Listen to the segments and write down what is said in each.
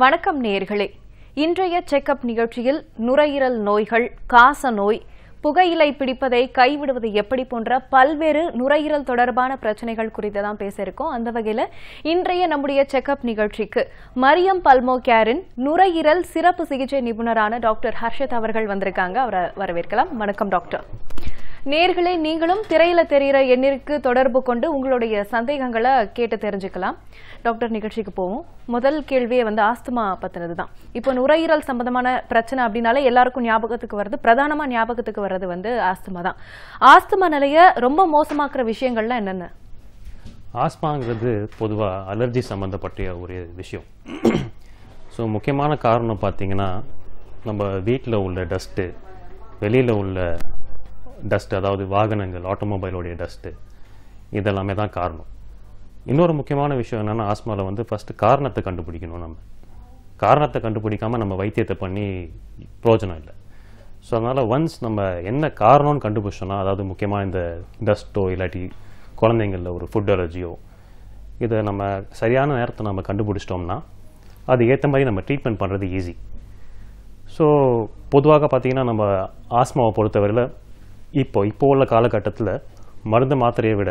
வணக்கம் நேர்களே. இன்றைய செக்கப் நிகழ்ச்சியில் நுரையீரல் நோய்கள் காச நோய் புகையிலை பிடிப்பதை கைவிடுவது எப்படி போன்ற பல்வேறு நுரையீரல் தொடர்பான பிரச்சனைகள் குறித்து தான் பேசியிருக்கோம் அந்த வகையில் இன்றைய நம்முடைய செக்கப் நிகழ்ச்சிக்கு மரியம் பல்மோ கேரின் நுரையீரல் சிறப்பு சிகிச்சை நிபுணரான டாக்டர் ஹர்ஷத் அவர்கள் வந்திருக்காங்க. அவரை வரவேற்கலாம். வணக்கம் டாக்டர். நேர்களே நீங்களும் திரையில தெரிகிற எண்ணிற்கு தொடர்பு கொண்டு உங்களுடைய சந்தேகங்களை கேட்டு தெரிஞ்சுக்கலாம். டாக்டர் நிகழ்ச்சிக்கு போவோம். முதல் கேள்வியே வந்து ஆஸ்துமா பத்தினது தான் இப்போ நுரையீரல் சம்பந்தமான பிரச்சனை அப்படின்னாலே எல்லாருக்கும் ஞாபகத்துக்கு வருது பிரதானமா ஞாபகத்துக்கு வர்றது வந்து ஆஸ்துமா தான் ஆஸ்துமா நிலைய ரொம்ப மோசமாக்குற விஷயங்கள்லாம் என்னென்ன? ஆஸ்மாங்கிறது பொதுவாக அலர்ஜி சம்மந்தப்பட்ட ஒரு விஷயம். ஸோ முக்கியமான காரணம் பார்த்தீங்கன்னா நம்ம வீட்டில் உள்ள டஸ்ட்டு வெளியில் உள்ள டஸ்ட் அதாவது வாகனங்கள் ஆட்டோமொபைலோடைய டஸ்ட்டு இதெல்லாமே தான் காரணம். இன்னொரு முக்கியமான விஷயம் என்னென்னா ஆஸ்மாவில் வந்து ஃபஸ்ட்டு காரணத்தை கண்டுபிடிக்கணும் நம்ம. காரணத்தை கண்டுபிடிக்காமல் நம்ம வைத்தியத்தை பண்ணி பிரயோஜனம் இல்லை. ஸோ அதனால் ஒன்ஸ் நம்ம என்ன காரணம்னு கண்டுபிடிச்சோன்னா அதாவது முக்கியமாக இந்த டஸ்ட்டோ இல்லாட்டி குழந்தைங்களில் ஒரு ஃபுட் அலர்ஜியோ இதை நம்ம சரியான நேரத்தை நம்ம கண்டுபிடிச்சிட்டோம்னா அது ஏற்ற மாதிரி நம்ம ட்ரீட்மெண்ட் பண்ணுறது ஈஸி ஸோ பொதுவாக பார்த்தீங்கன்னா நம்ம ஆஸ்மாவை பொறுத்தவரையில் இப்போ இப்போ உள்ள காலகட்டத்தில் மருந்து மாத்திரையை விட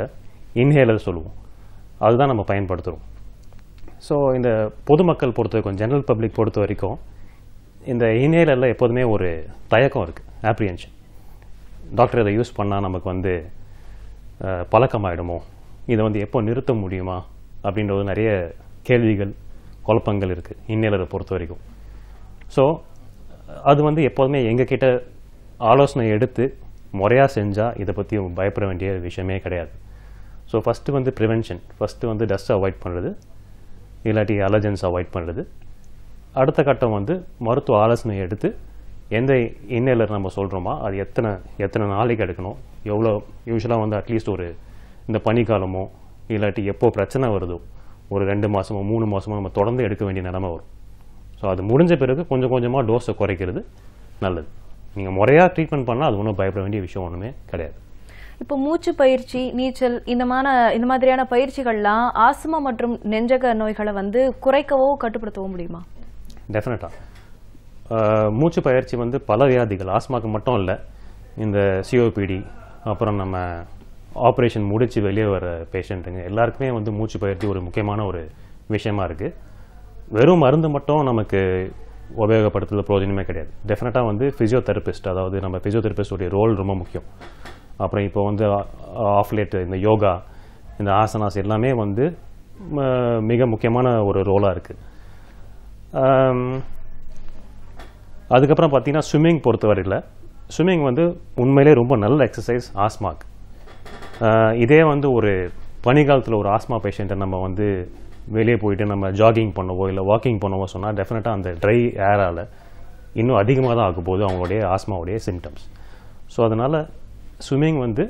இன்ஹேலர் சொல்லுவோம். அதுதான் நம்ம பயன்படுத்துகிறோம் ஸோ இந்த பொதுமக்கள் பொறுத்த வரைக்கும் ஜென்ரல் பப்ளிக் பொறுத்த வரைக்கும் இந்த இன்ஹேலரில் எப்போதுமே ஒரு தயக்கம் இருக்குது ஆப்ரியன்ஷன் டாக்டர் இதை யூஸ் பண்ணால் நமக்கு வந்து பழக்கமாயிடுமோ? இதை வந்து எப்போ நிறுத்த முடியுமா? அப்படின்றது நிறைய கேள்விகள் குழப்பங்கள் இருக்குது இன்ஹேலரை பொறுத்த வரைக்கும். ஸோ அது வந்து எப்போதுமே எங்ககிட்ட ஆலோசனை எடுத்து முறையாக செஞ்சால் இதை பற்றி பயப்பட வேண்டிய விஷயமே கிடையாது. ஸோ ஃபஸ்ட்டு வந்து ப்ரிவென்ஷன் ஃபஸ்ட்டு வந்து டஸ்ட் அவாய்ட் பண்ணுறது இல்லாட்டி அலர்ஜன்ஸ் அவாய்ட் பண்ணுறது அடுத்த கட்டம் வந்து மருத்துவ ஆலோசனை எடுத்து எந்த இன்னலர் நம்ம சொல்கிறோமோ அது எத்தனை எத்தனை நாளைக்கு எடுக்கணும்? எவ்வளோ யூஸ்வலாக வந்து அட்லீஸ்ட் ஒரு இந்த பனிக்காலமோ இல்லாட்டி எப்போ பிரச்சனை வருதோ ஒரு ரெண்டு மாதமோ மூணு மாதமோ நம்ம தொடர்ந்து எடுக்க வேண்டிய நிலமை வரும். ஸோ அது முடிஞ்ச பிறகு கொஞ்சம் கொஞ்சமாக டோஸை குறைக்கிறது நல்லது. நீங்கள் முறையாக ட்ரீட்மெண்ட் பண்ணால் அது ஒன்றும் பயப்பட வேண்டிய விஷயம் ஒன்றுமே கிடையாது. இப்போ மூச்சு பயிற்சி நீச்சல் இந்த மான இந்த மாதிரியான பயிற்சிகள்லாம் ஆஸ்துமா மற்றும் நெஞ்சக நோய்களை வந்து குறைக்கவோ கட்டுப்படுத்தவோ முடியுமா? டெஃபினட்டாக மூச்சு பயிற்சி வந்து பல வியாதிகள். ஆஸ்மாக்கு மட்டும் இல்லை இந்த சிஓபிடி அப்புறம் நம்ம ஆப்ரேஷன் முடிச்சு வெளியே வர பேஷண்ட்டுங்க எல்லாருக்குமே வந்து மூச்சு பயிற்சி ஒரு முக்கியமான ஒரு விஷயமா இருக்குது வெறும் மருந்து மட்டும் நமக்கு உபயோகப்படுத்துறது பிரயோஜனமே கிடையாது. டெஃபினட்டாக வந்து ஃபிசியோதெரபிஸ்ட் அதாவது நம்ம ஃபிசியோதெரபிஸ்டோடைய ரோல் ரொம்ப முக்கியம். அப்புறம் இப்போ வந்து ஆஃப்லேட் இந்த யோகா இந்த ஆசனாஸ் எல்லாமே வந்து ம- மிக முக்கியமான ஒரு ரோலாக இருக்குது அதுக்கப்புறம் பார்த்தீங்கன்னா ஸ்விம்மிங் பொறுத்தவரையில் ஸ்விம்மிங் வந்து உண்மையிலே ரொம்ப நல்ல எக்ஸசைஸ் ஆஸ்மாக்கு இதே வந்து ஒரு பனிகாலத்தில் ஒரு ஆஸ்மா பேஷண்ட்டை நம்ம வந்து வெளியே போயிட்டு நம்ம ஜாகிங் பண்ணவோ இல்லை வாக்கிங் பண்ணவோ சொன்னால் டெஃபினட்டாக அந்த ட்ரை ஏரால் இன்னும் அதிகமாக தான் ஆகும் போது அவங்களுடைய ஆஸ்மாவுடைய சிம்டம்ஸ் ஸோ அதனால் ஸ்விம்மிங் வந்து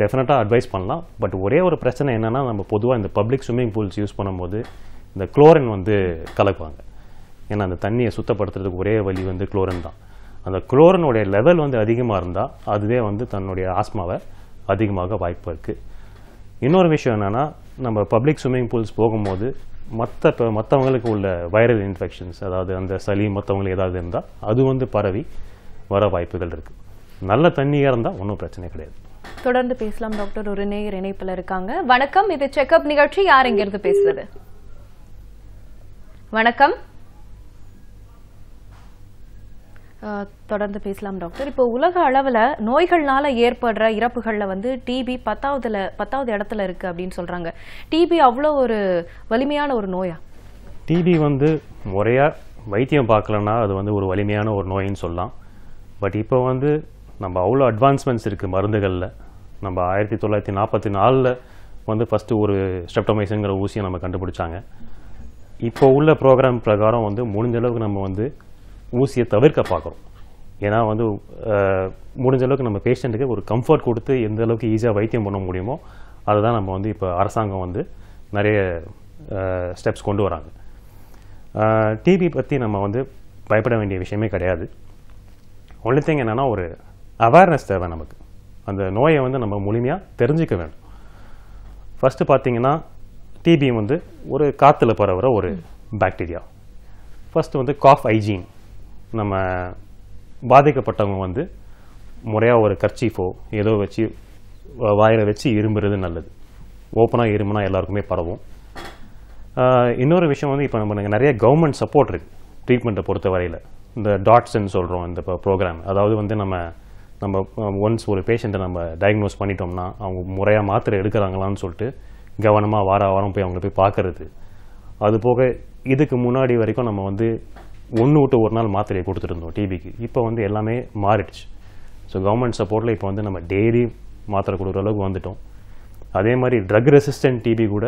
டெஃபினட்டாக அட்வைஸ் பண்ணலாம். பட் ஒரே ஒரு பிரச்சனை என்னென்னா நம்ம பொதுவாக இந்த பப்ளிக் ஸ்விம்மிங் பூல்ஸ் யூஸ் பண்ணும்போது இந்த குளோரின் வந்து கலக்குவாங்க. ஏன்னா அந்த தண்ணியை சுத்தப்படுத்துறதுக்கு ஒரே வழி வந்து குளோரின் தான். அந்த குளோரினுடைய லெவல் வந்து அதிகமாக இருந்தால் அதுவே வந்து தன்னுடைய ஆஸ்மாவை அதிகமாக வாய்ப்பு இருக்குது இன்னொரு விஷயம் என்னென்னா நம்ம பப்ளிக் ஸ்விம்மிங் பூல்ஸ் போகும்போது மற்ற இப்போ மற்றவங்களுக்கு உள்ள வைரல் இன்ஃபெக்ஷன்ஸ் அதாவது அந்த சளி மற்றவங்களுக்கு ஏதாவது இருந்தால் அது வந்து பரவி வர வாய்ப்புகள் இருக்குது நல்ல தண்ணியாக இருந்தால் ஒன்றும் பிரச்சனை கிடையாது. தொடர்ந்து பேசலாம். டாக்டர் ஒரு நேயர் இணைப்பில் இருக்காங்க. வணக்கம். இது செக்கப் நிகழ்ச்சி யார் இங்கிருந்து பேசுறது? வணக்கம். தொடர்ந்து பேசலாம் டாக்டர். இப்போ உலக அளவில் நோய்கள்னால ஏற்படுற இறப்புகளில் வந்து டிபி பத்தாவதுல பத்தாவது இடத்துல இருக்கு அப்படின்னு சொல்றாங்க. டிபி அவ்வளோ ஒரு வலிமையான ஒரு நோயா? டிபி வந்து முறையாக வைத்தியம் பார்க்கலன்னா அது வந்து ஒரு வலிமையான ஒரு நோயின்னு சொல்லலாம். பட் இப்போ வந்து நம்ம அவ்வளோ அட்வான்ஸ்மெண்ட்ஸ் இருக்குது மருந்துகளில். நம்ம ஆயிரத்தி தொள்ளாயிரத்தி நாற்பத்தி நாலில் வந்து ஃபஸ்ட்டு ஒரு ஸ்ட்ரெப்டோமைசின்ங்கிற ஊசியை நம்ம கண்டுபிடிச்சாங்க. இப்போ உள்ள ப்ரோக்ராம் பிரகாரம் வந்து முடிஞ்ச அளவுக்கு நம்ம வந்து ஊசியை தவிர்க்க பார்க்குறோம். ஏன்னா வந்து முடிஞ்ச அளவுக்கு நம்ம பேஷண்ட்டுக்கு ஒரு கம்ஃபர்ட் கொடுத்து எந்த அளவுக்கு ஈஸியாக வைத்தியம் பண்ண முடியுமோ அதுதான் நம்ம வந்து இப்போ அரசாங்கம் வந்து நிறைய ஸ்டெப்ஸ் கொண்டு வராங்க. டிபி பற்றி நம்ம வந்து பயப்பட வேண்டிய விஷயமே கிடையாது. ஒன்லி திங் என்னென்னா ஒரு அவேர்னஸ் தேவை நமக்கு. அந்த நோயை வந்து நம்ம முழுமையாக தெரிஞ்சுக்க வேண்டும் ஃபஸ்ட்டு பார்த்தீங்கன்னா டிபி வந்து ஒரு காற்றுல பரவுகிற ஒரு பாக்டீரியா ஃபஸ்ட்டு வந்து காஃப் ஹைஜீன் நம்ம பாதிக்கப்பட்டவங்க வந்து முறையாக ஒரு கர்ச்சீஃபோ ஏதோ வச்சு வாயில் வாயில வச்சு இரும்புறது நல்லது. ஓப்பனாக இரும்புனா எல்லாருக்குமே பரவும். இன்னொரு விஷயம் வந்து இப்போ நம்ம நிறைய கவர்மெண்ட் சப்போர்ட் இருக்கு. ட்ரீட்மெண்ட்டை பொறுத்த வரையில். இந்த டாட்ஸ்ன்னு சொல்கிறோம் இந்த ப்ரோக்ராம் அதாவது வந்து நம்ம நம்ம ஒன்ஸ் ஒரு பேஷண்ட்டை நம்ம டயக்னோஸ் பண்ணிட்டோம்னா அவங்க முறையாக மாத்திரை எடுக்கிறாங்களான்னு சொல்லிட்டு கவனமாக வார வாரம் போய் அவங்கள போய் பார்க்கறது அது போக இதுக்கு முன்னாடி வரைக்கும் நம்ம வந்து ஒன்று விட்டு ஒரு நாள் மாத்திரையை கொடுத்துருந்தோம் டிபிக்கு இப்போ வந்து எல்லாமே மாறிடுச்சு. ஸோ கவர்மெண்ட் சப்போர்ட்டில் இப்போ வந்து நம்ம டெய்லி மாத்திரை கொடுக்குற அளவுக்கு வந்துட்டோம். அதே மாதிரி ட்ரக் ரெசிஸ்டன்ட் டிபி கூட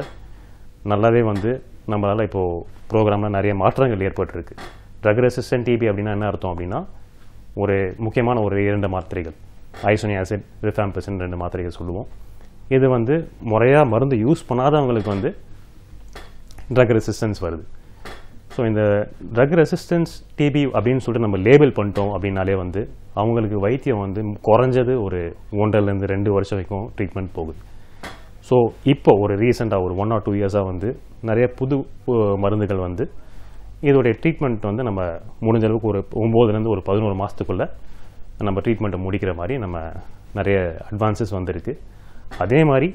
நல்லாவே வந்து நம்மளால் இப்போது ப்ரோக்ராமில் நிறைய மாற்றங்கள் ஏற்பட்டிருக்கு. ட்ரக் ரெசிஸ்டன்ட் டிபி அப்படின்னா என்ன அர்த்தம் அப்படின்னா ஒரு முக்கியமான ஒரு இரண்டு மாத்திரைகள். ஐசோனி ஆசிட் ரிஃபாம்பிசின் ரெண்டு மாத்திரைகள் சொல்லுவோம். இது வந்து முறையாக மருந்து யூஸ் பண்ணாதவங்களுக்கு வந்து ட்ரக் ரெசிஸ்டன்ஸ் வருது. ஸோ இந்த ட்ரக் ரெசிஸ்டன்ஸ் டிபி அப்படின்னு சொல்லிட்டு நம்ம லேபிள் பண்ணிட்டோம் அப்படின்னாலே வந்து அவங்களுக்கு வைத்தியம் வந்து குறைஞ்சது ஒரு ஒன்றரைலேருந்து ரெண்டு வருஷம் வரைக்கும் ட்ரீட்மெண்ட் போகுது. ஸோ இப்போ ஒரு ரீசெண்டாக ஒரு ஒன் ஆர் டூ இயர்ஸாக வந்து நிறைய புது மருந்துகள் வந்து இதோடைய ட்ரீட்மெண்ட் வந்து நம்ம முடிஞ்ச அளவுக்கு ஒரு ஒம்போதுலேருந்து ஒரு பதினோரு மாதத்துக்குள்ளே நம்ம ட்ரீட்மெண்ட்டை முடிக்கிற மாதிரி நம்ம நிறைய அட்வான்சஸ் வந்திருக்கு. அதே மாதிரி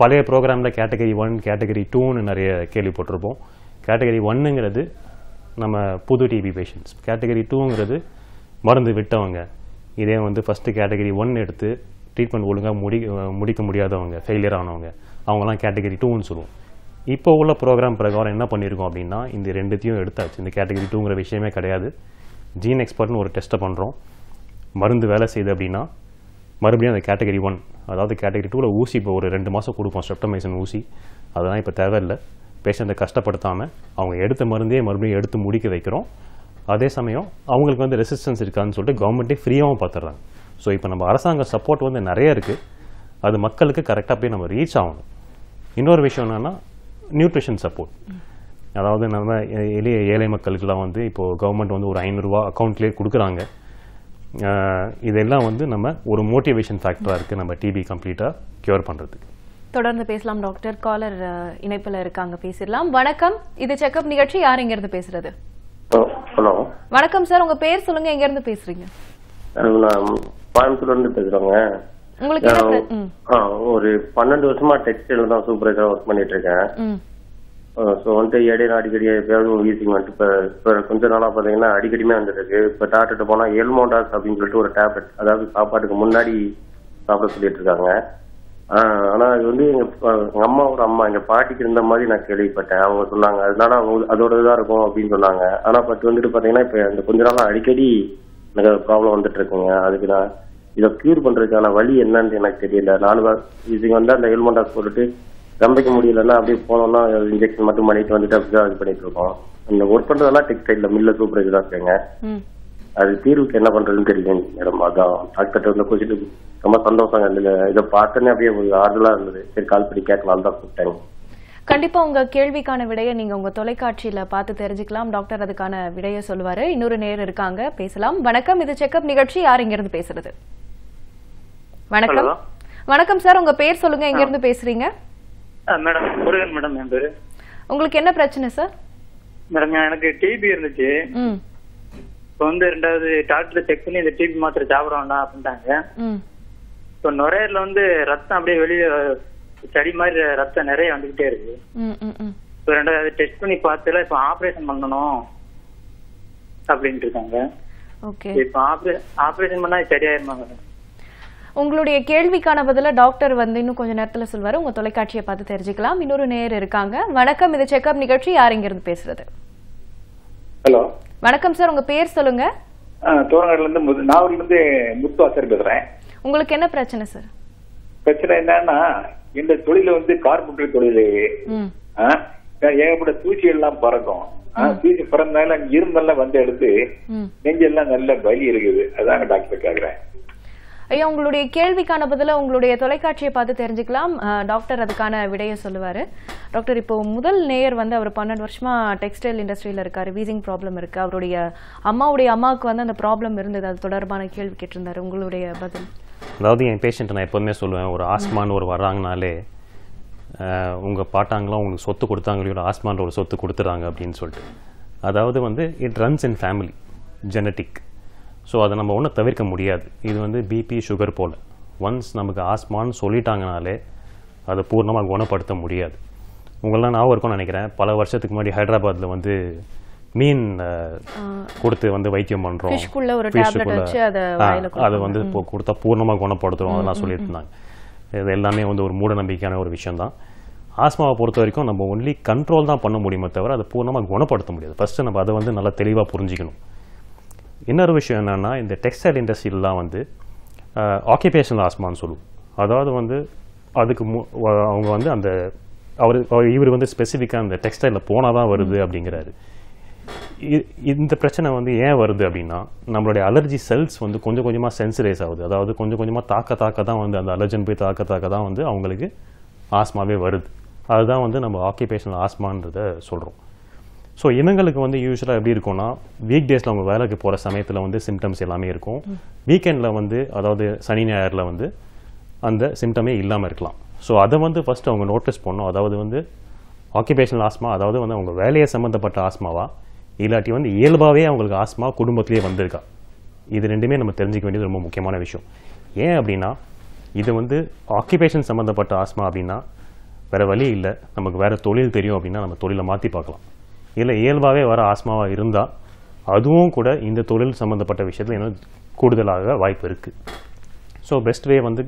பழைய ப்ரோக்ராமில் கேட்டகரி ஒன் கேட்டகரி டூன்னு நிறைய கேள்விப்பட்டிருப்போம். கேட்டகரி ஒன்னுங்கிறது நம்ம புது டிபி பேஷண்ட்ஸ் கேட்டகரி டூங்கிறது மருந்து விட்டவங்க. இதே வந்து ஃபஸ்ட்டு கேட்டகரி ஒன் எடுத்து ட்ரீட்மெண்ட் ஒழுங்காக முடி முடிக்க முடியாதவங்க ஃபெயிலியர் ஆனவங்க. அவங்கலாம் கேட்டகரி டூன்னு சொல்லுவோம். இப்போ உள்ள ப்ரோக்ராம் பிரகாரம் என்ன பண்ணியிருக்கோம் அப்படின்னா இந்த ரெண்டுத்தையும் எடுத்தாச்சு. இந்த கேட்டகரி டூங்கிற விஷயமே கிடையாது. ஜீன் எக்ஸ்பர்ட்னு ஒரு டெஸ்ட்டை பண்ணுறோம் மருந்து வேலை செய்யுது அப்படின்னா மறுபடியும் அந்த கேட்டகரி ஒன் அதாவது கேட்டகரி டூவில் ஊசி இப்போ ஒரு ரெண்டு மாதம் கொடுப்போம் ஸ்ட்ரெப்டமைசன் ஊசி. அதெல்லாம் இப்போ தேவையில்லை. பேஷண்ட்டை கஷ்டப்படுத்தாமல் அவங்க எடுத்த மருந்தே மறுபடியும் எடுத்து முடிக்க வைக்கிறோம். அதே சமயம் அவங்களுக்கு வந்து ரெசிஸ்டன்ஸ் இருக்கான்னு சொல்லிட்டு கவர்மெண்ட்டே ஃப்ரீயாகவும் பார்த்துட்றாங்க. ஸோ இப்போ நம்ம அரசாங்க சப்போர்ட் வந்து நிறைய இருக்குது அது மக்களுக்கு கரெக்டாக போய் நம்ம ரீச் ஆகணும். இன்னொரு விஷயம் என்னென்னா நியூட்ரிஷன் சப்போர்ட் அதாவது நம்ம எளிய ஏழை மக்களுக்கெல்லாம் வந்து இப்போது கவர்மெண்ட் வந்து ஒரு ஐநூறுரூவா அக்கௌண்ட்லேயே கொடுக்குறாங்க. இதெல்லாம் வந்து நம்ம ஒரு மோட்டிவேஷன் ஃபேக்டராக இருக்குது நம்ம டிபி கம்ப்ளீட்டாக க்யூர் பண்ணுறதுக்கு தொடர்ந்து பேசலாம். டாக்டர் காலர் இணைப்புல இருக்காங்க. பேசிடலாம். வணக்கம். இது செக்கப் நிகழ்ச்சி யார் எங்க இருந்து பேசுறது? ஹலோ வணக்கம் சார். உங்க பேர் சொல்லுங்க. எங்க இருந்து பேசுறீங்க கோயம்புத்தூர்ல இருந்து பேசுறேங்க. உங்களுக்கு ஒரு பன்னெண்டு வருஷமா டெக்ஸ்டைல் தான் சூப்பர்வைசரா ஒர்க் பண்ணிட்டு இருக்கேன் ஸோ வந்துட்டு இடையில அடிக்கடி எப்பயாவது வீசிங் வந்துட்டு இப்போ இப்போ கொஞ்ச நாளா பாத்தீங்கன்னா அடிக்கடிமே வந்துட்டு இருக்கு இப்போ டாக்டர்கிட்ட போனா எல்மோண்டாஸ் அப்படின்னு சொல்லிட்டு ஒரு டேப்லெட் அதாவது சாப்பாட்டுக்கு முன்னாடி சாப்பிட சொல்லிட்டு இருக்காங்க ஆனா அது வந்து எங்க எங்க அம்மாவோட அம்மா எங்க பாட்டிக்கு இருந்த மாதிரி நான் கேள்விப்பட்டேன். அவங்க சொன்னாங்க அதனால அவங்க அதோட இதா இருக்கும் அப்படின்னு சொன்னாங்க. ஆனா பட் வந்துட்டு பாத்தீங்கன்னா இப்ப இந்த கொஞ்ச நாளா அடிக்கடி எனக்கு ப்ராப்ளம் வந்துட்டு இருக்குங்க. அதுக்கு நான் இதை கியூர் பண்றதுக்கான வழி என்னன்னு எனக்கு தெரியல. நாலு இது வந்து அந்த ஹெல்மெண்டாஸ் போட்டுட்டு கம்பிக்க முடியலன்னா அப்படியே போனோம்னா இன்ஜெக்ஷன் மட்டும் பண்ணிட்டு வந்துட்டு அப்படிதான் இது பண்ணிட்டு இருக்கோம். இந்த ஒர்க் பண்றதெல்லாம் டெக்ஸ்டைல்ல மில்ல சூப்பர்வைசரா இருக்கேங்க ம். அது தீர்வுக்கு என்ன பண்றதுன்னு தெரியல மேடம். அதான் டாக்டர் வந்து கொஞ்சம் ரொம்ப சந்தோஷங்க. இந்த இதை பார்த்தோன்னே அப்படியே ஒரு ஆறுதலா இருந்தது. சரி கால் பண்ணி கேட்கலாம் தான் கூப்பிட்டேங்க. கண்டிப்பா உங்க கேள்விக்கான விடையை நீங்க உங்க தொலைக்காட்சியில பார்த்து தெரிஞ்சுக்கலாம். டாக்டர் அதுக்கான விடையை சொல்லுவாரு. இன்னொரு நேர் இருக்காங்க. பேசலாம். வணக்கம். இது செக்கப் நிகழ்ச்சி. யார் எங்க இருந்து பேசுறது? வணக்கம். வணக்கம் சார். உங்க பேர் சொல்லுங்க. எங்க இருந்து பேசுறீங்க? ஆ, மேடம். முருகன் மேடம். என் பேரு. உங்களுக்கு என்ன பிரச்சனை சார்? மேடம் நான் எனக்கு டிபி இருந்துச்சு. ம். இப்போ வந்து ரெண்டாவது டாக்டர் செக் பண்ணி இந்த டிபி மாத்திரை சாப்பிட வேண்டாம் அப்படின்ட்டாங்க இப்போ நுரையீரல வந்து ரத்தம் அப்படியே வெளியே செடி மாதிரி ரத்தம் நிறைய வந்துகிட்டே இருக்கு. இப்போ ரெண்டாவது டெஸ்ட் பண்ணி பார்த்துல இப்போ ஆபரேஷன் பண்ணணும் அப்படின்ட்டு இருக்காங்க ஓகே. இப்போ ஆபரேஷன் பண்ணா சரியாயிருமா மேடம் உங்களுடைய கேள்விக்கான பதில டாக்டர் வந்து இன்னும் கொஞ்ச நேரத்துல சொல்வாரு. உங்க தொலைக்காட்சியை பார்த்து தெரிஞ்சுக்கலாம். இன்னொரு நேர் இருக்காங்க. வணக்கம். இது செக்கப் நிகழ்ச்சி யார் இங்க இருந்து பேசுறது? ஹலோ. வணக்கம் சார் உங்க பேர் சொல்லுங்க. தோரங்காடுல இருந்து நாகூர்ல இருந்து முத்து ஆசர் பேசுறேன். உங்களுக்கு என்ன பிரச்சனை சார்? பிரச்சனை என்னன்னா இந்த தொழில வந்து கார்பெண்டர் தொழில். ஏகப்பட்ட தூசி எல்லாம் பறக்கும். தூசி பறந்தால இரும்பெல்லாம் வந்து எடுத்து நெஞ்செல்லாம் நல்ல வலி இருக்குது. அதாங்க டாக்டர் கேக்குறேன். ஐயா உங்களுடைய கேள்விக்கான பதில உங்களுடைய தொலைக்காட்சியை பார்த்து தெரிஞ்சுக்கலாம். டாக்டர் அதுக்கான விடையை சொல்லுவார். டாக்டர் இப்போ முதல் நேயர் வந்து அவர் பன்னெண்டு வருஷமா டெக்ஸ்டைல் இண்டஸ்ட்ரியில் இருக்காரு. வீசிங் ப்ராப்ளம் இருக்கு. அவருடைய அம்மாவுடைய அம்மாவுக்கு வந்து அந்த ப்ராப்ளம் இருந்தது. அது தொடர்பான கேள்வி கேட்டிருந்தாரு. உங்களுடைய பதில்? அதாவது என் பேஷண்ட்டை நான் எப்போதுமே சொல்லுவேன் ஒரு ஆஸ்மான்னு ஒரு வர்றாங்கனாலே உங்கள் பாட்டாங்களாம் உங்களுக்கு சொத்து கொடுத்தாங்களோட இல்லை ஆஸ்மான்ற ஒரு சொத்து கொடுத்துறாங்க அப்படின்னு சொல்லிட்டு. அதாவது வந்து it runs in family genetic so அதை நம்ம ஒன்றும் தவிர்க்க முடியாது. இது வந்து பிபி சுகர் போல். ஒன்ஸ் நமக்கு ஆஸ்மான்னு சொல்லிட்டாங்கனாலே அதை பூர்ணமாக குணப்படுத்த முடியாது. உங்களெலாம் ஞாபகம் இருக்கும்னு நினைக்கிறேன். பல வருஷத்துக்கு முன்னாடி ஹைதராபாத்தில் வந்து மீன் கொடுத்து வந்து வைத்தியம் பண்ணுறோம் அதை வந்து இப்போ கொடுத்தா பூர்ணமாக குணப்படுத்துறோம். அதெல்லாம் சொல்லிட்டு இருந்தாங்க இது எல்லாமே வந்து ஒரு மூட நம்பிக்கையான ஒரு விஷயம் தான் ஆஸ்மாவை பொறுத்த வரைக்கும் நம்ம ஒன்லி கண்ட்ரோல் தான் பண்ண முடியுமே தவிர அதை பூர்ணமாக குணப்படுத்த முடியாது. ஃபஸ்ட்டு நம்ம அதை வந்து நல்லா தெளிவாக புரிஞ்சிக்கணும். இன்னொரு விஷயம் என்னன்னா இந்த டெக்ஸ்டைல் இண்டஸ்ட்ரியிலாம் வந்து ஆக்கியபேஷனல் ஆஸ்மான்னு சொல்லுவோம். அதாவது வந்து அதுக்கு மு- அவங்க வந்து அந்த அவர் இவர் வந்து ஸ்பெசிஃபிக்காக அந்த டெக்ஸ்டைலில் போனால் தான் வருது அப்படிங்கிறாரு. இ- இந்த பிரச்சனை வந்து ஏன் வருது அப்படின்னா நம்மளுடைய அலர்ஜி செல்ஸ் வந்து கொஞ்சம் கொஞ்சமாக சென்சிடைஸ் ஆகுது. அதாவது கொஞ்சம் கொஞ்சமாக தாக்க தாக்க தான் வந்து அந்த அலர்ஜன் போய் தாக்க தாக்க தான் வந்து அவங்களுக்கு ஆஸ்மாவே வருது. அதுதான் வந்து நம்ம ஆக்கியபேஷனல் ஆஸ்மான்றத சொல்கிறோம் ஸோ இவங்களுக்கு வந்து யூஸ்வலாக எப்படி இருக்கும்னா வீக் டேஸில் அவங்க வேலைக்கு போகிற சமயத்தில் வந்து சிம்டம்ஸ் எல்லாமே இருக்கும். வீக்கெண்டில் வந்து அதாவது சனி ஞாயிறில் வந்து அந்த சிம்டமே இல்லாமல் இருக்கலாம். ஸோ அதை வந்து ஃபஸ்ட்டு அவங்க நோட்டீஸ் பண்ணணும். அதாவது வந்து ஆக்கியபேஷனல் ஆஸ்மா அதாவது வந்து அவங்க வேலையை சம்மந்தப்பட்ட ஆஸ்மாவா இல்லாட்டி வந்து இயல்பாகவே அவங்களுக்கு ஆஸ்மா குடும்பத்திலேயே வந்திருக்கா? இது ரெண்டுமே நம்ம தெரிஞ்சுக்க வேண்டியது ரொம்ப முக்கியமான விஷயம். ஏன் அப்படின்னா இது வந்து ஆக்கியபேஷன் சம்மந்தப்பட்ட ஆஸ்மா அப்படின்னா வேற வழி இல்லை. நமக்கு வேற தொழில் தெரியும் அப்படின்னா நம்ம தொழிலை மாற்றி பார்க்கலாம். இல்லை இயல்பாகவே வர ஆஸ்மாவாக இருந்தால் அதுவும் கூட இந்த தொழில் சம்மந்தப்பட்ட விஷயத்தில் இன்னும் கூடுதலாக வாய்ப்பு இருக்குது ஸோ பெஸ்ட் வே வந்து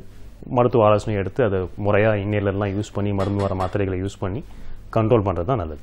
மருத்துவ ஆலோசனை எடுத்து அதை முறையாக இன்னிலெல்லாம் யூஸ் பண்ணி மருந்து வர மாத்திரைகளை யூஸ் பண்ணி கண்ட்ரோல் பண்ணுறது தான் நல்லது.